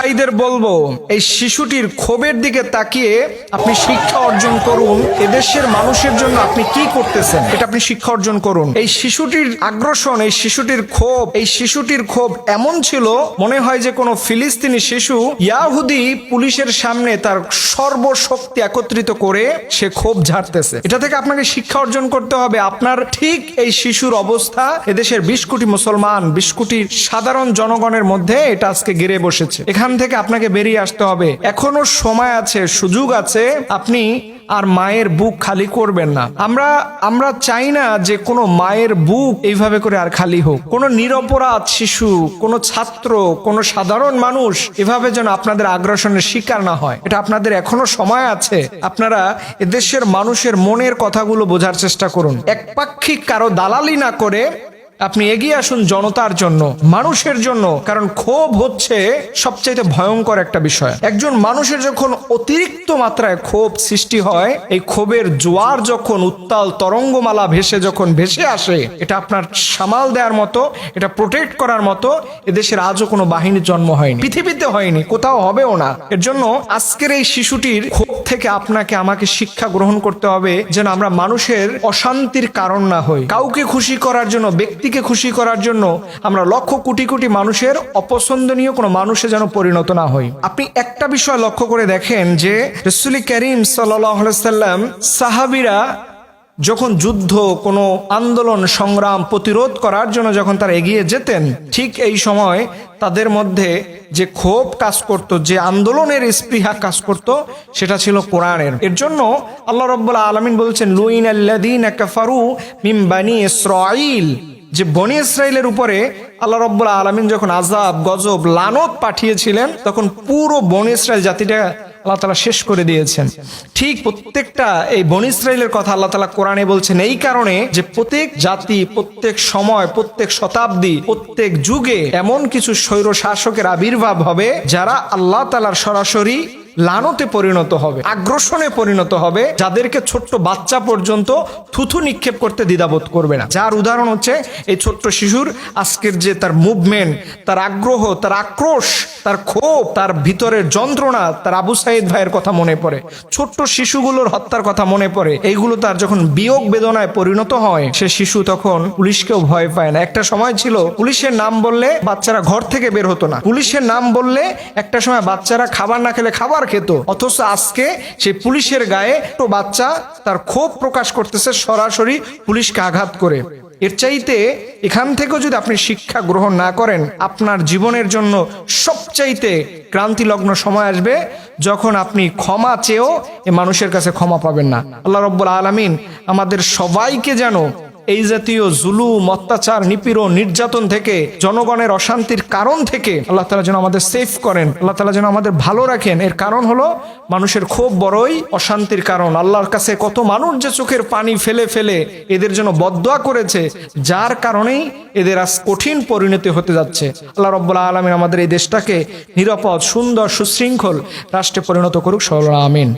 ভাইদের বলব, এই শিশুটির ক্ষোভের দিকে তাকিয়ে আপনি শিক্ষা অর্জন করুন, এদেশের মানুষের জন্য আপনি কি করতেছেন? এটা আপনি শিক্ষা অর্জন করুন। এই শিশুটির আগ্রাসন, এই শিশুটির ক্ষোভ, এই শিশুটির ক্ষোভ এমন ছিল, মনে হয় যে কোনো ফিলিস্তিনি শিশু ইয়াহুদি পুলিশের সামনে তার সর্বশক্তি একত্রিত করে সে ক্ষোভ ঝাড়তেছে। এটা থেকে আপনাকে শিক্ষা অর্জন করতে হবে, আপনার ঠিক এই শিশুর অবস্থা, এদেশের বিশ কোটি মুসলমান, বিশ কোটি সাধারণ জনগণের মধ্যে এটা আজকে গেড়ে বসেছে। এখান থেকে আপনাকে বেরিয়ে আসতে হবে। এখনও সময় আছে, সুযোগ আছে, আপনি আর মায়ের বুক খালি করবেন না। আমরা আমরা চাই না যে কোনো মায়ের বুক এইভাবে করে আর খালি হোক। কোনো নিরপরাধ শিশু, কোনো ছাত্র, কোনো সাধারণ মানুষ এভাবে যেন আপনাদের আগ্রাসনের শিকার না হয়। এটা আপনাদের এখনও সময় আছে। আপনারা এদেশের মানুষের মনের কথাগুলো বোঝার চেষ্টা করুন। একপাক্ষিক কারও দালালি না করে আপনি এগিয়ে আসুন জনতার জন্য, মানুষের জন্য, কারণ ক্ষোভ হচ্ছে সবচাইতে ভয়ঙ্কর একটা বিষয়। একজন মানুষের যখন অতিরিক্ত মাত্রায় ক্ষোভ সৃষ্টি হয়, এই ক্ষোভের জোয়ার যখন উত্তাল তরঙ্গমালা ভেসে যখন ভেসে আসে, এটা আপনার সামাল দেওয়ার মতো, এটা প্রোটেক্ট করার মতো, এদেশের আজও কোনো বাহিনীর জন্ম হয়নি। পৃথিবীতে হয়নি, কোথাও হবেও না। এর জন্য আজকের এই শিশুটির ক্ষোভ থেকে আপনাকে, আমাকে শিক্ষা গ্রহণ করতে হবে যেন আমরা মানুষের অশান্তির কারণ না হই। কাউকে খুশি করার জন্য ব্যক্তিকে খুশি করার জন্য আমরা লক্ষ কোটি কোটি মানুষের অপছন্দনীয় কোনো মানুষে যেন পরিণত না হই। আপনি একটা বিষয় লক্ষ্য করে দেখেন যে রসুলি করিম সাল্লাম সাহাবিরা যখন যুদ্ধ, কোনো আন্দোলন, সংগ্রাম প্রতিরোধ করার জন্য যখন তারা এগিয়ে যেতেন, ঠিক এই সময় তাদের মধ্যে যে ক্ষোভ কাজ করত, যে আন্দোলনের স্পৃহা কাজ করত, সেটা ছিল কোরআনের। এর জন্য আল্লাহ রব্বুল্লাহ আলমিন বলছেন লুইন আল্লাদিন কাফারু মিম বানি ইসরাইল যে বনি ইসরায়েলের উপরে আল্লাহ রব্বুল্লাহ আলমিন যখন আজাব গজব, লানত পাঠিয়েছিলেন, তখন পুরো বনি ইসরায়েল জাতিটা আল্লাহ তালা শেষ করে দিয়েছেন। ঠিক প্রত্যেকটা এই বন ইসরায়েলের কথা আল্লাহ তালা কোরআনে বলছেন, এই কারণে যে প্রত্যেক জাতি, প্রত্যেক সময়, প্রত্যেক শতাব্দী, প্রত্যেক যুগে এমন কিছু স্বৈর শাসকের আবির্ভাব হবে, যারা আল্লাহ তালার সরাসরি লানতে পরিণত হবে, আগ্রাসনে পরিণত হবে, যাদেরকে ছোট্ট বাচ্চা পর্যন্ত থুথু নিক্ষেপ করতে দ্বিধাবোধ করবে না। যার উদাহরণ হচ্ছে, এই ছোট্ট শিশুর আজকের যে তার মুভমেন্ট তার আগ্রহ, তার আক্রোশ তার ক্ষোভ, তার ভিতরের যন্ত্রণা, তার আবু সাইদ ভাইয়ের কথা মনে পড়ে। ছোট্ট শিশুগুলোর হত্যার কথা মনে পড়ে। এইগুলো তার যখন বিয়োগ বেদনায় পরিণত হয়, সে শিশু তখন পুলিশকেও ভয় পায় না। একটা সময় ছিল, পুলিশের নাম বললে বাচ্চারা ঘর থেকে বের হতো না। পুলিশের নাম বললে একটা সময় বাচ্চারা খাবার না খেলে খাবার খেত। অথচ আজকে সেই পুলিশের গায়ে তো বাচ্চা তার ক্ষোভ প্রকাশ করতেছে সরাসরি পুলিশকে আঘাত করে। এর চাইতে এখান থেকেও যদি আপনি শিক্ষা গ্রহণ না করেন, আপনার জীবনের জন্য সবচাইতে ক্রান্তিলগ্ন সময় আসবে যখন আপনি ক্ষমা চেয়েও এ মানুষের কাছে ক্ষমা পাবেন না। আল্লাহ রব্বুল আলমিন আমাদের সবাইকে যেন এই জাতীয় জুলুম, অত্যাচার, নিপীড়ন, নির্যাতন থেকে, জনগণের অশান্তির কারণ থেকে আল্লাহ তালা যেন আমাদের সেফ করেন, আল্লাহ তালা যেন আমাদের ভালো রাখেন। এর কারণ হলো মানুষের খুব বড়ই অশান্তির কারণ। আল্লাহর কাছে কত মানুষ যে চোখের পানি ফেলে ফেলে এদের জন্য বদয়া করেছে, যার কারণেই এদের আজ কঠিন পরিণতি হতে যাচ্ছে। আল্লাহ রব্বুল্লাহ আলমিন আমাদের এই দেশটাকে নিরাপদ, সুন্দর, সুশৃঙ্খল রাষ্ট্রে পরিণত করুক সরল আমিন।